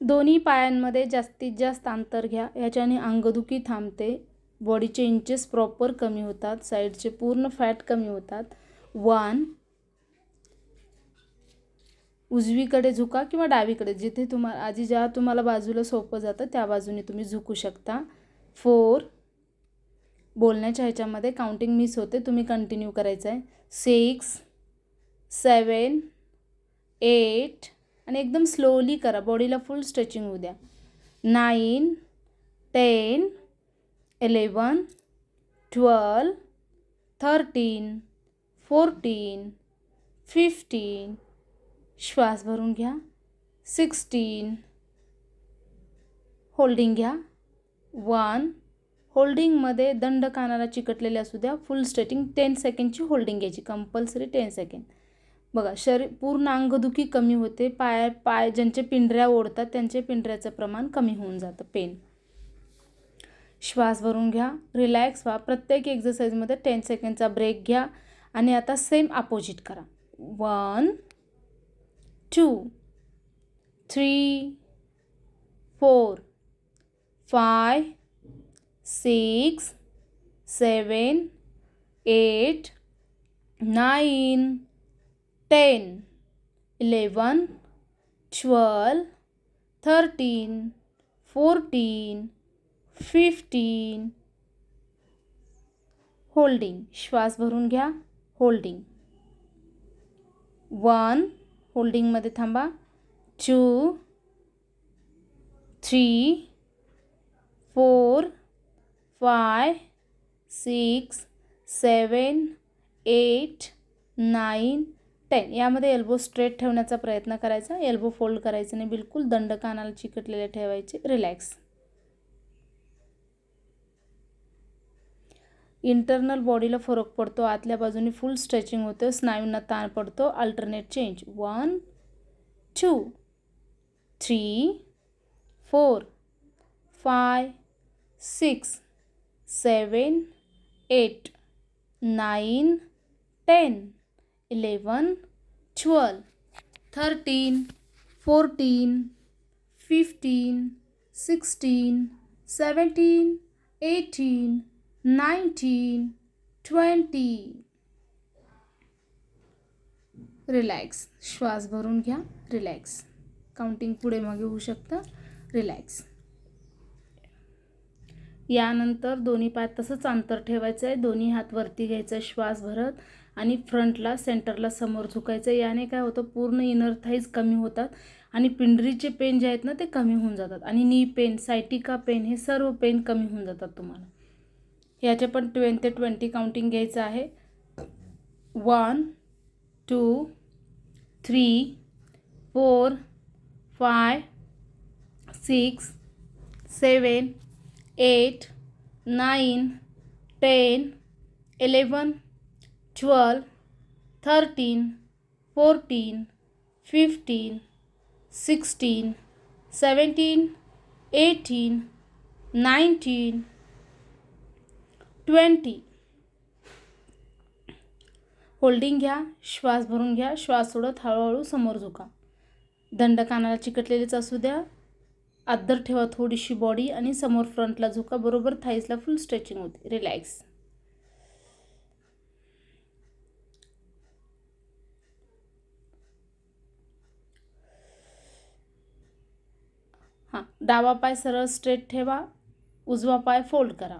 दोन्ही पायांमध्ये जास्तीत जास्त अंतर घ्या. याच्याने अंगदुखी थांबते. बॉडीचे इंचेस प्रॉपर कमी होतात. साईडचे पूर्ण फॅट कमी होतात. वन उजवीकडे झुका किंवा डावीकडे. जिथे तुम्हाला आधी ज्या तुम्हाला बाजूला सोपं जातं त्या बाजूने तुम्ही झुकू शकता. फोर बोलण्याच्या ह्याच्यामध्ये काउंटिंग मिस होते. तुम्ही कंटिन्यू करायचं आहे सिक्स सेवन एट आणि एकदम स्लोली करा. बॉडीला फुल स्ट्रेचिंग होऊ द्या. Nine ten eleven twelve thirteen fourteen fifteen श्वास भरून घ्या. सिक्स्टीन होल्डिंग घ्या. वन होल्डिंगमध्ये दंड कानाला चिकटलेले असू द्या. फुल स्ट्रेटिंग टेन सेकंडची होल्डिंग घ्यायची. कंपल्सरी टेन सेकंड बघा शरीर पूर्ण अंगदुखी कमी होते पाय पाय ज्यांचे पिंढऱ्या ओढतात त्यांचे पिंढऱ्याचं प्रमाण कमी होऊन जातं पेन श्वास भरून घ्या रिलॅक्स व्हा प्रत्येक एक्झरसाईजमध्ये टेन सेकंडचा ब्रेक घ्या आणि आता सेम अपोजिट करा. One two three four five six seven eight nine ten, eleven, twelve, thirteen, fourteen, fifteen. Holding, श्वास भरून घ्या, होल्डिंग. वन होल्डिंगमध्ये थांबा. Two, three, four, five, six, seven, eight, nine ten यामध्ये एल्बो स्ट्रेट ठेवण्याचा प्रयत्न करायचा. एल्बो फोल्ड करायचा नाही बिलकुल दंड कानाला चिकटलेले ठेवायचे. रिलॅक्स इंटरनल बॉडीला फरक पडतो. आतल्या बाजूने फुल स्ट्रेचिंग होतं. स्नायूंना ताण पडतो. Alternate change one two three four five six seven eight nine ten eleven, twelve, thirteen, fourteen, fifteen, sixteen, seventeen, eighteen, nineteen, twenty. Relax. श्वास भरून घ्या. रिलॅक्स. काउंटिंग पुढे मागे होऊ शकतं. रिलॅक्स. यानंतर दोन्ही पाय तसंच अंतर ठेवायचं आहे. दोन्ही हात वरती घ्यायचा श्वास भरत आणि फ्रंटला सेंटरला समोर झुकायचं याने काय होतं पूर्ण इनर थाईज कमी होतात आणि पिंडरीचे पेन जे आहेत ना ते कमी होऊन जातात. आणि नी पेन सायटिका पेन हे सर्व पेन कमी होऊन जातात तुम्हाला. याचे पण ट्वेन ते ट्वेंटी काउंटिंग घ्यायचं आहे. One two three four five six seven eight nine ten eleven twelve thirteen fourteen fifteen sixteen seventeen eighteen nineteen twenty. Holding घ्या श्वास भरून घ्या श्वास सोडत हळूहळू समोर झुका. दंड कानाला चिकटलेलीच असू द्या आदर ठेवा थोडीशी बॉडी आणि समोर फ्रंटला झुका. बरोबर थाईसला फुल स्ट्रेचिंग होते. रिलॅक्स हां डावा पाय सरळ स्ट्रेट ठेवा. उजवा पाय फोल्ड करा.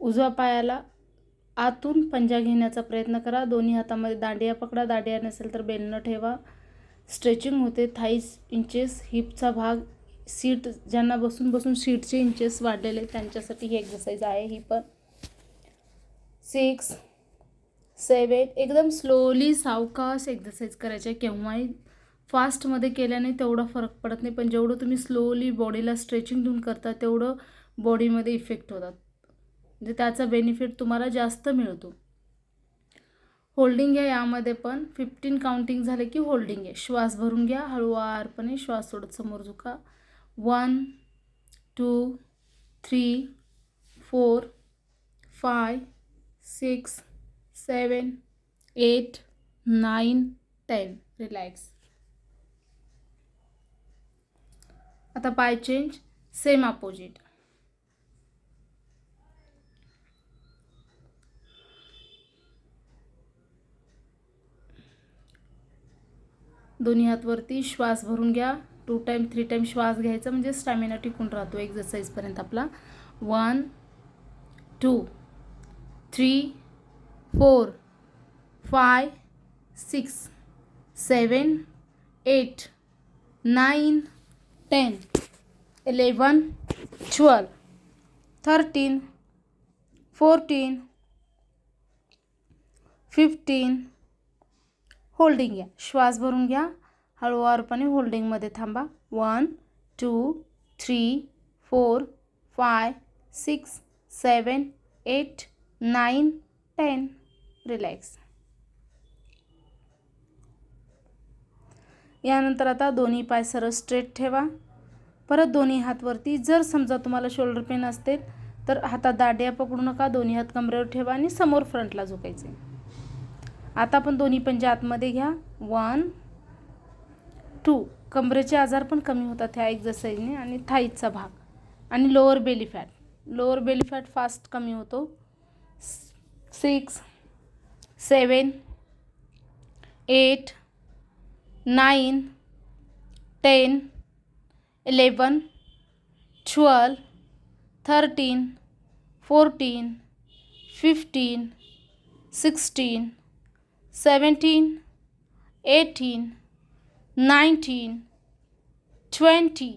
उजव्या पायाला आतून पंजा घेण्याचा प्रयत्न करा. दोन्ही हातामध्ये दांडिया पकडा. दांडिया नसेल तर बेलनं ठेवा. स्ट्रेचिंग होते थाईस इंचेस हिपचा भाग सीट ज्यांना बसून बसून सीटचे इंचेस वाढलेले त्यांच्यासाठी ही एक्झरसाईज आहे. ही पण सिक्स सेवन एकदम स्लोली सावकाश एक्सरसाइज करायचे. केव्हाही फास्टमध्ये केल्याने तेवढा फरक पडत नाही पण जेवढं तुम्ही स्लोली बॉडीला स्ट्रेचिंग देऊन करता तेवढं बॉडीमध्ये इफेक्ट होतात. म्हणजे त्याचा बेनिफिट तुम्हाला जास्त मिळतो. होल्डिंग घ्या यामध्ये पण. फिफ्टीन काउंटिंग झाले की होल्डिंग आहे श्वास भरून घ्या. हळूवारपणे श्वास सोडत समोर झुका. One two three four five six seven eight nine ten relax आता पाय चेंज सेम अपोजिट दोन्ही हातवरती श्वास भरून घ्या. टू टाईम थ्री टाईम श्वास घ्यायचा म्हणजे स्टॅमिना टिकून राहतो एक्झरसाईजपर्यंत आपला. One two three four five six seven eight nine ten eleven twelve thirteen fourteen fifteen holding घ्या श्वास भरून घ्या. हळूवारपणे होल्डिंगमध्ये थांबा. One two three four five six seven eight nine ten relax यानंतर आता दोन्ही पाय सरळ स्ट्रेट ठेवा. परत दोन्ही हातवरती जर समजा तुम्हाला शोल्डर पेन असतील तर हातात दाड्या पकडू नका. दोन्ही हात कमरेवर ठेवा आणि समोर फ्रंटला झोकायचे. आता आपण दोन्ही पंजे आतमध्ये घ्या. वन टू कमरेचे आजार पण कमी होतात ह्या एक्झरसाईजने आणि थाईचा भाग. आणि lower belly fat lower belly fat fast कमी होतो. Six seven eight nine ten eleven twelve thirteen fourteen fifteen sixteen seventeen eighteen nineteen twenty.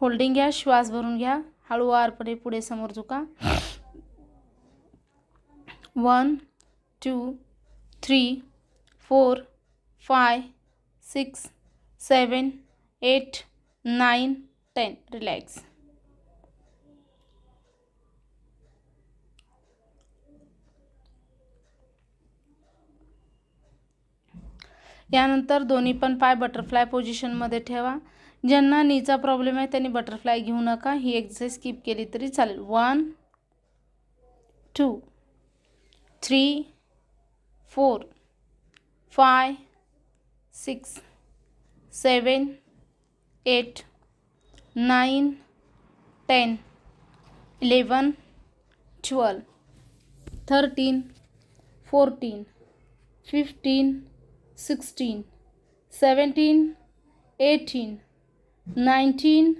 Holding घ्या श्वास भरून घ्या. हळूवारपणे पुढे समोर झुका. One two three four five six seven eight nine ten. Relax. यानंतर दोन्ही पण पाय बटरफ्लाय पोझिशनमध्ये ठेवा. ज्यांना नीचा प्रॉब्लेम आहे त्यांनी बटरफ्लाय घेऊ नका. ही एक्झरसाईज स्किप केली तरी चालेल. One two three four five six seven eight nine ten eleven twelve thirteen fourteen fifteen sixteen seventeen eighteen nineteen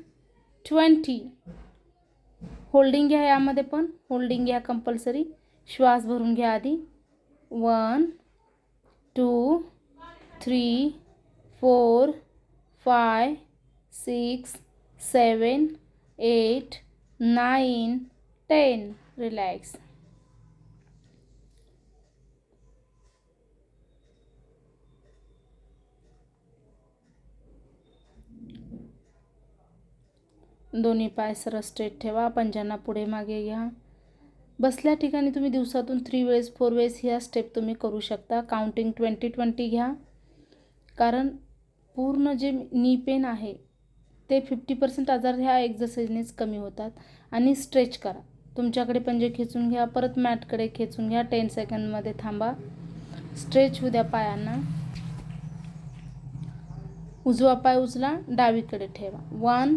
twenty. Holding घ्या यामध्ये पण. होल्डिंग घ्या कंपल्सरी. श्वास भरून घ्या आधी. One two three four five six seven eight nine ten. Relax. दोन्ही पाय सरळ स्ट्रेट ठेवा पंजांना पुढे मागे घ्या. बसल्या ठिकाणी तुम्ही दिवसातून थ्री वेळेस फोर वेळेस ह्या स्टेप तुम्ही करू शकता. काउंटिंग ट्वेंटी ट्वेंटी घ्या. कारण पूर्ण जे नी पेन आहे ते फिफ्टी पर्सेंट आजार ह्या एक्झरसाईजनेच कमी होतात. आणि स्ट्रेच करा. तुमच्याकडे पंजे खेचून घ्या परत मॅटकडे खेचून घ्या टेन सेकंडमध्ये थांबा. स्ट्रेच होऊ द्या पायांना. उजवा पाय उचला डावीकडे ठेवा. One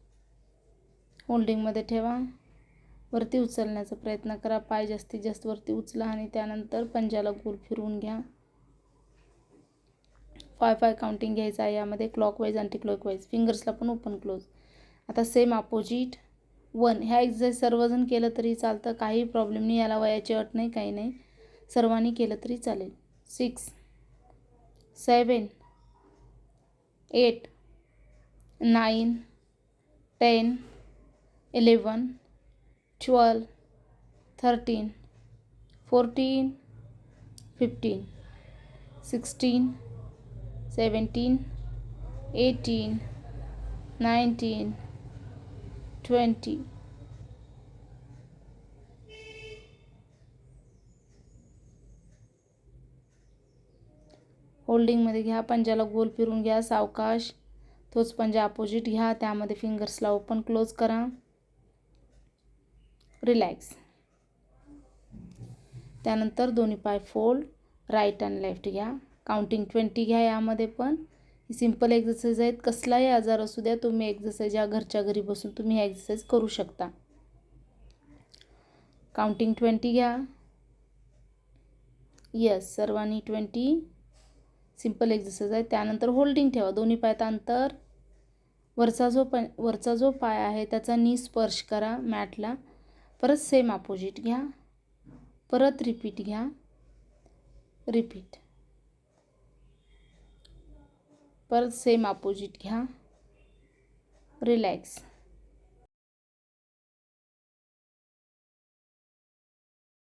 होल्डिंगमध्ये ठेवा. वरती उचलण्याचा प्रयत्न करा. पाय जास्तीत जास्त वरती उचला आणि त्यानंतर पंजाला गोल फिरवून घ्या. फाय फाय काउंटिंग घ्यायचं आहे. यामध्ये क्लॉकवाईज अँटी क्लॉकवाईज फिंगर्सला पण ओपन क्लोज आता सेम अपोजिट वन ह्या एक्झरसाईज सर्वजण केलं तरी चालतं. काही प्रॉब्लेम नाही. याला वयाची अट नाही काही नाही. सर्वांनी केलं तरी चालेल. Six seven eight nine ten eleven twelve thirteen fourteen fifteen sixteen seventeen eighteen nineteen twenty. होल्डिंगमध्ये घ्या पंजाला गोल फिरून घ्या सावकाश. तोच पंजा अपोजिट घ्या त्यामध्ये फिंगर्सला ओपन क्लोज करा. रिलॅक्स. त्यानंतर दोन्ही पाय फोल्ड राईट अँड लेफ्ट घ्या. काउंटिंग ट्वेंटी घ्या यामध्ये पण. ही सिंपल एक्झरसाईज आहेत. कसलाही आजार असू द्या तुम्ही एक्झरसाईज या घरच्या घरी बसून तुम्ही ह्या एक्झरसाईज करू शकता. काउंटिंग ट्वेंटी घ्या. यस सर्वांनी ट्वेंटी सिंपल एक्झरसाईज आहे त्यानंतर होल्डिंग ठेवा. दोन्ही पायात अंतर. वरचा जो प वरचा जो पाय आहे त्याचा नी स्पर्श करा मॅटला परत सेम अपोजिट घ्या. परत रिपीट घ्या. रिपीट परत सेम अपोजिट घ्या. रिलॅक्स